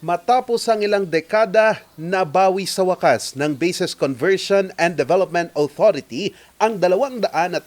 Matapos ang ilang dekada, nabawi sa wakas ng Bases Conversion and Development Authority ang 247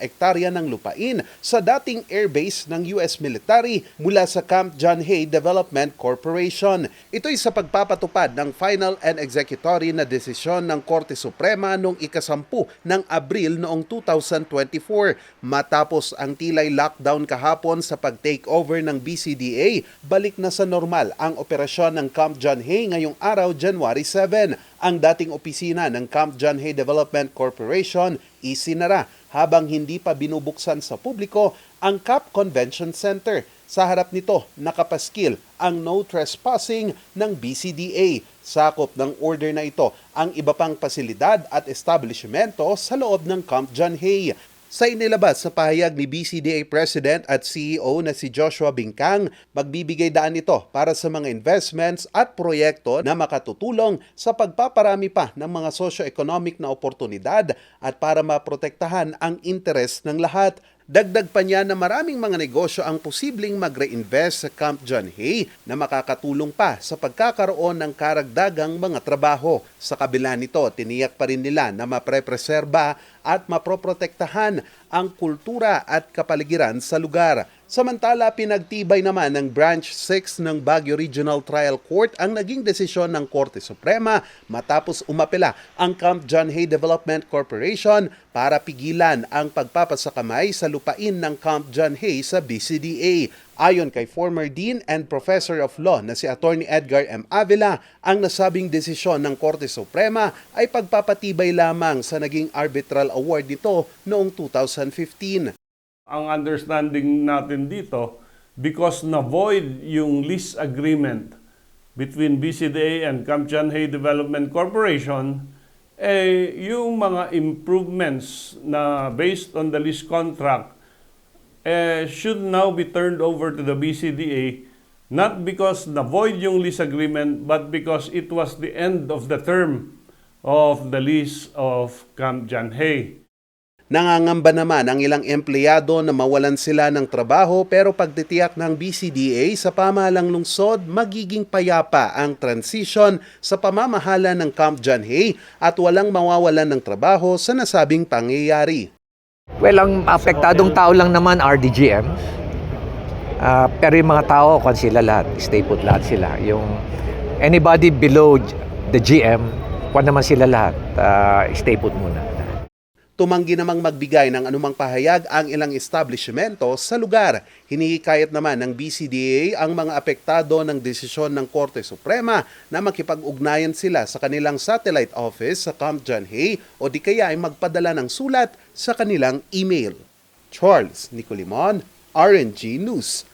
ektarya ng lupain sa dating airbase ng US military mula sa Camp John Hay Development Corporation. Ito'y sa pagpapatupad ng final and executory na desisyon ng Korte Suprema noong ikasampu ng Abril noong 2024 matapos ang tilay lockdown kahapon sa pag-takeover ng BCDA, balik na sa normal ang operasyon ng Camp John Hay ngayong araw, January 7. Ang dating opisina ng Camp John Hay Development Corporation isinara habang hindi pa binubuksan sa publiko ang CAP Convention Center. Sa harap nito, nakapaskil ang no trespassing ng BCDA. Sakop ng order na ito ang iba pang pasilidad at establishmento sa loob ng Camp John Hay. Sa inilabas sa pahayag ni BCDA President at CEO na si Joshua Bingkang, magbibigay daan ito para sa mga investments at proyekto na makatutulong sa pagpaparami pa ng mga socio-economic na oportunidad at para maprotektahan ang interes ng lahat. Dagdag pa niya na maraming mga negosyo ang posibleng magre-invest sa Camp John Hay na makakatulong pa sa pagkakaroon ng karagdagang mga trabaho. Sa kabila nito, tiniyak pa rin nila na maprepreserba at maproprotektahan ang kultura at kapaligiran sa lugar. Samantala, pinagtibay naman ng Branch 6 ng Baguio Regional Trial Court ang naging desisyon ng Korte Suprema matapos umapela ang Camp John Hay Development Corporation para pigilan ang pagpapasakamay sa lupain ng Camp John Hay sa BCDA. Ayon kay former Dean and Professor of Law na si Attorney Edgar M. Avila, ang nasabing desisyon ng Korte Suprema ay pagpapatibay lamang sa naging arbitral award nito noong 2015. Ang understanding natin dito because na-void yung lease agreement between BCDA and Camp John Hay Development Corporation, eh, yung mga improvements na based on the lease contract eh, should now be turned over to the BCDA not because na-void yung lease agreement but because it was the end of the term of the lease of Camp John Hay. Nangangamba naman ang ilang empleyado na mawalan sila ng trabaho pero pagtitiyak ng BCDA sa pamahalang lungsod magiging payapa ang transition sa pamamahala ng Camp John Hay at walang mawawalan ng trabaho sa nasabing pangyayari. Well, ang apektadong tao lang naman RDGM. Ah, pero yung mga tao, kung sila lahat, stay put lahat sila. Yung anybody below the GM, kung naman sila lahat, ah, stay put muna. Tumanggi namang magbigay ng anumang pahayag ang ilang establishmento sa lugar. Hinihikayat naman ng BCDA ang mga apektado ng desisyon ng Korte Suprema na makipag-ugnayan sila sa kanilang satellite office sa Camp John Hay o di kaya ay magpadala ng sulat sa kanilang email. Charles Nicolimon, RNG News.